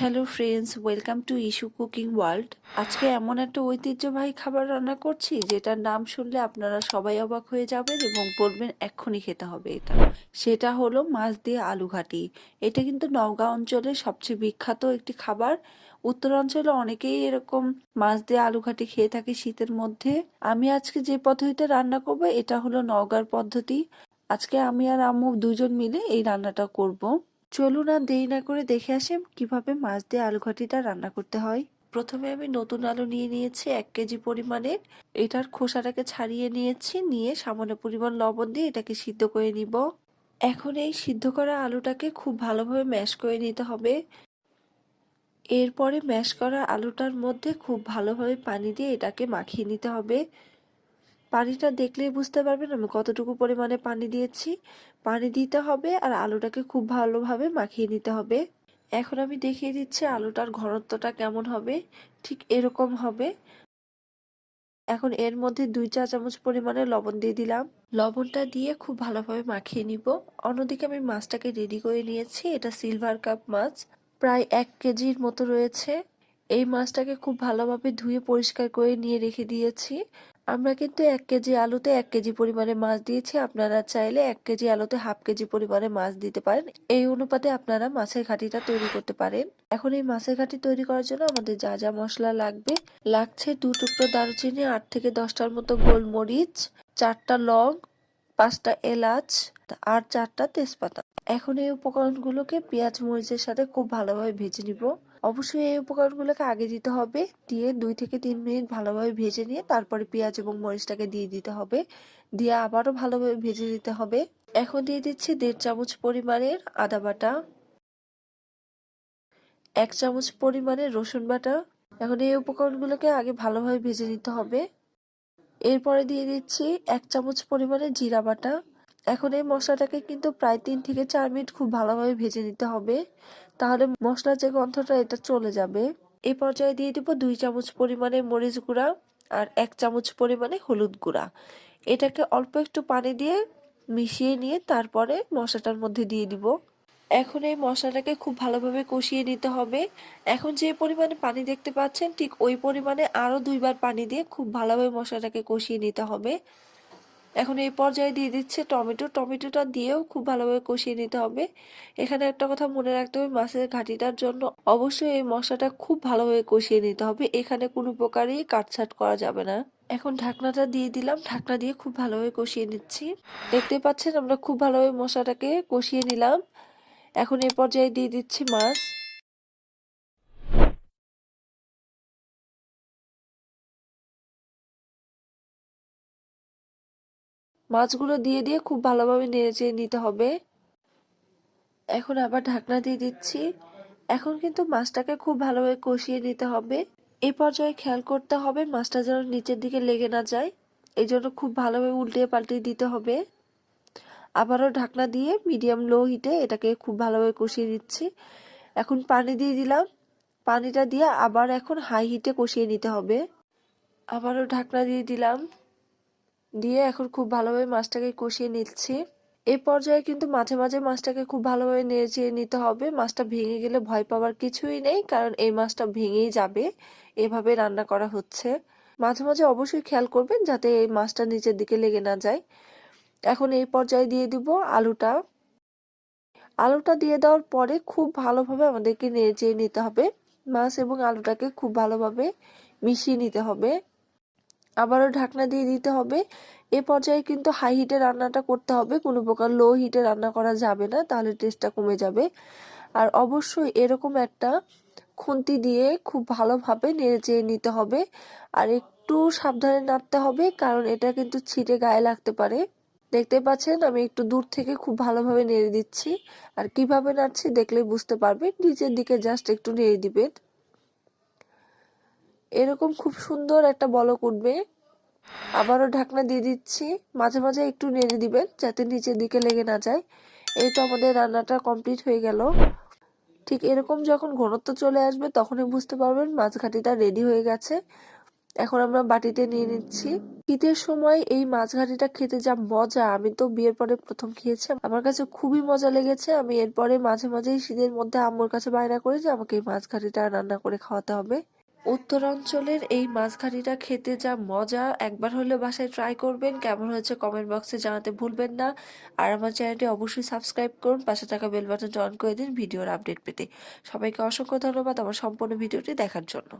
Hello friends welcome to Ishu cooking world আজকে এমন একটা ঐতিহ্যবাহী খাবার রান্না করছি, যেটার নাম শুনলে আপনারা সবাই অবাক হয়ে যাবেন এবং বলবেন, এক্ষুনি খেতে হবে এটা। সেটা হলো মাছ দিয়ে আলু ঘাটি। এটা কিন্তু নওগাঁ অঞ্চলের সবচেয়ে বিখ্যাত একটি খাবার। উত্তরাঞ্চলে অনেকেই এরকম মাছ দিয়ে আলু ঘাটি খেয়ে থাকে শীতের মধ্যে। আমি আজকে যে পদ্ধতিতে রান্না করব, এটা হলো নওগাঁর পদ্ধতি। আজকে আমি আর আম্মু দুজন মিলে এই রান্নাটা করব। চলুন আর দেরি না করে দেখে আসি কীভাবে মাছ দিয়ে আলু ঘাটিটা রান্না করতে হয়। প্রথমে আমি নতুন আলু নিয়ে নিয়েছি এক কেজি পরিমাণের। এটার খোসাটাকে ছাড়িয়ে নিয়েছি, নিয়ে সামান্য পরিমাণ লবণ দিয়ে এটাকে সিদ্ধ করে নিব। এখন এই সিদ্ধ করা আলুটাকে খুব ভালোভাবে ম্যাশ করে নিতে হবে। এরপরে ম্যাশ করা আলুটার মধ্যে খুব ভালোভাবে পানি দিয়ে এটাকে মাখিয়ে নিতে হবে। পানিটা দেখলেই বুঝতে পারবেন আমি কতটুকু পরিমাণে পানি দিয়েছি। পানি দিতে হবে আর আলুটাকে খুব ভালোভাবে মাখিয়ে নিতে হবে। এখন আমি দেখিয়ে দিচ্ছি আলুটার ঘনত্বটা কেমন হবে। ঠিক এরকম হবে। এখন এর মধ্যে দুই চা চামচ পরিমাণে লবণ দিয়ে দিলাম। লবণটা দিয়ে খুব ভালোভাবে মাখিয়ে নিব। অন্যদিকে আমি মাছটাকে রেডি করে নিয়েছি। এটা সিলভার কাপ মাছ। প্রায় এক কেজির মতো রয়েছে। এই মাছটাকে খুব ভালোভাবে ধুয়ে পরিষ্কার করে নিয়ে রেখে দিয়েছি। আমরা কিন্তু এক কেজি আলুতে এক কেজি পরিমাণে মাছ দিয়েছি। আপনারা চাইলে এক কেজি আলুতে হাফ কেজি পরিমাণে মাছ দিতে পারেন। এই অনুপাতে আপনারা মাছের ঘাটিটা তৈরি করতে পারেন। এখন এই মাছের ঘাটি তৈরি করার জন্য আমাদের যা যা মশলা লাগবে লাগছে দু টুকরো দারুচিনি, আট থেকে দশটার মতো গোলমরিচ, চারটা লং, পাঁচটা এলাচ, আর চারটা তেজপাতা। এখন এই উপকরণগুলোকে পেঁয়াজ, মরিচের সাথে খুব ভালোভাবে ভেজে নিব। অবশ্যই এই উপকরণগুলোকে আগে দিতে হবে। দিয়ে দুই থেকে তিন মিনিট ভালোভাবে ভেজে নিয়ে তারপরে পেঁয়াজ এবং মরিচটাকে দিয়ে দিতে হবে। দিয়ে আবারও ভালোভাবে ভেজে দিতে হবে। এখন দিয়ে দিচ্ছি দেড় চামচ পরিমাণের আদা বাটা, এক চামচ পরিমাণের রসুন বাটা। এখন এই উপকরণগুলোকে আগে ভালোভাবে ভেজে নিতে হবে। এরপরে দিয়ে দিচ্ছি এক চামচ পরিমাণে জিরা বাটা। এখন এই মশলাটাকে কিন্তু প্রায় তিন থেকে চার মিনিট খুব ভালোভাবে ভেজে নিতে হবে। তাহলে মশলার যে গন্ধটা, এটা চলে যাবে। এই পর্যায়ে দিয়ে দিব দুই চামচ পরিমাণে মরিচ গুঁড়া আর এক চামচ পরিমাণে হলুদ গুঁড়া। এটাকে অল্প একটু পানি দিয়ে মিশিয়ে নিয়ে তারপরে মশলাটার মধ্যে দিয়ে দিব। এখন এই মশলাটাকে খুব ভালোভাবে কষিয়ে নিতে হবে। এখন যে পরিমাণে পানি দেখতে পাচ্ছেন, ঠিক ওই পরিমাণে আরও দুইবার পানি দিয়ে খুব ভালোভাবে মশলাটাকে কষিয়ে নিতে হবে। এখন এই পর্যায়ে দিয়ে দিচ্ছে টমেটো। টমেটোটা দিয়েও খুব ভালোভাবে কষিয়ে নিতে হবে। এখানে একটা কথা মনে রাখতে হবে, মাছের ঘাটিটার জন্য অবশ্যই এই মশলাটা খুব ভালোভাবে কষিয়ে নিতে হবে। এখানে কোনো প্রকারই কাটছাট করা যাবে না। এখন ঢাকনাটা দিয়ে দিলাম। ঢাকনা দিয়ে খুব ভালোভাবে কষিয়ে নিচ্ছি। দেখতে পাচ্ছেন আমরা খুব ভালোভাবে মশলাটাকে কষিয়ে নিলাম। এখন এই পর্যায়ে দিয়ে দিচ্ছি মাছ। মাছগুলো দিয়ে দিয়ে খুব ভালোভাবে নেড়ে নিতে হবে। এখন আবার ঢাকনা দিয়ে দিচ্ছি। এখন কিন্তু মাছটাকে খুব ভালোভাবে কষিয়ে নিতে হবে। এই পর্যায়ে খেয়াল করতে হবে মাছটা যেন নিচের দিকে লেগে না যায়। এই জন্য খুব ভালোভাবে উল্টে পাল্টিয়ে দিতে হবে। আবারও ঢাকনা দিয়ে মিডিয়াম লো হিটে এটাকে খুব ভালোভাবে কষিয়ে দিচ্ছি এখন পানি দিয়ে দিলাম। পানিটা দিয়ে আবার এখন হাই হিটে কষিয়ে নিতে হবে। আবারও ঢাকনা দিয়ে দিলাম। দিয়ে এখন খুব ভালোভাবে মাছটাকে কষিয়ে নিচ্ছি। এই পর্যায়ে কিন্তু মাঝে মাঝে মাছটাকে খুব ভালোভাবে নেড়ে নিতে হবে। মাছটা ভেঙে গেলে ভয় পাওয়ার কিছুই নেই, কারণ এই মাছটা ভেঙেই যাবে। এভাবে রান্না করা হচ্ছে। মাঝে মাঝে অবশ্যই খেয়াল করবেন যাতে এই মাছটা নিচের দিকে লেগে না যায়। এখন এই পর্যায়ে দিয়ে দিব আলুটা। আলুটা দিয়ে দেওয়ার পরে খুব ভালোভাবে আমাদেরকে নেড়ে নিতে হবে। মাছ এবং আলুটাকে খুব ভালোভাবে মিশিয়ে নিতে হবে। আবারও ঢাকনা দিয়ে দিতে হবে। এ পর্যায়ে কিন্তু হাই হিটে রান্নাটা করতে হবে। কোনো প্রকার লো হিটে রান্না করা যাবে না, তাহলে টেস্টটা কমে যাবে। আর অবশ্যই এরকম একটা খুন্তি দিয়ে খুব ভালোভাবে নেড়ে চেয়ে নিতে হবে। আর একটু সাবধানে নাড়তে হবে, কারণ এটা কিন্তু ছিটে গায়ে লাগতে পারে। দেখতে পাচ্ছেন, আমি একটু দূর থেকে খুব ভালোভাবে নেড়ে দিচ্ছি। আর কীভাবে নাড়ছি দেখলে বুঝতে পারবেন, নিচের দিকে জাস্ট একটু নেড়ে দিবেন। এরকম খুব সুন্দর একটা বলক উঠবে। আবারও ঢাকনা দিয়ে দিচ্ছি। মাঝে মাঝে একটু নেড়ে দিবেন, যাতে নিচের দিকে লেগে না যায়। এই তো আমাদের রান্নাটা কমপ্লিট হয়ে গেল। ঠিক এরকম যখন ঘনত্ব চলে আসবে, তখনই বুঝতে পারবেন মাছ রেডি হয়ে গেছে। এখন আমরা বাটিতে নিয়ে নিচ্ছি। শীতের সময় এই মাছ খেতে যা মজা, আমি তো বিয়ের পরে প্রথম খেয়েছি। আমার কাছে খুবই মজা লেগেছে। আমি এরপরে মাঝে মাঝেই শীতের মধ্যে আম্মুর কাছে বায়না করি যে আমাকে এই মাছ রান্না করে খাওয়াতে হবে। উত্তরাঞ্চলের এই মাঝখানিটা খেতে যা মজা, একবার হলে বাসায় ট্রাই করবেন। কেমন হয়েছে কমেন্ট বক্সে জানাতে ভুলবেন না। আর আমার চ্যানেলটি অবশ্যই সাবস্ক্রাইব করুন। পাশে থাকা বেল বাটনটা অন করে দিন ভিডিওর আপডেট পেতে। সবাইকে অসংখ্য ধন্যবাদ আমার সম্পূর্ণ ভিডিওটি দেখার জন্য।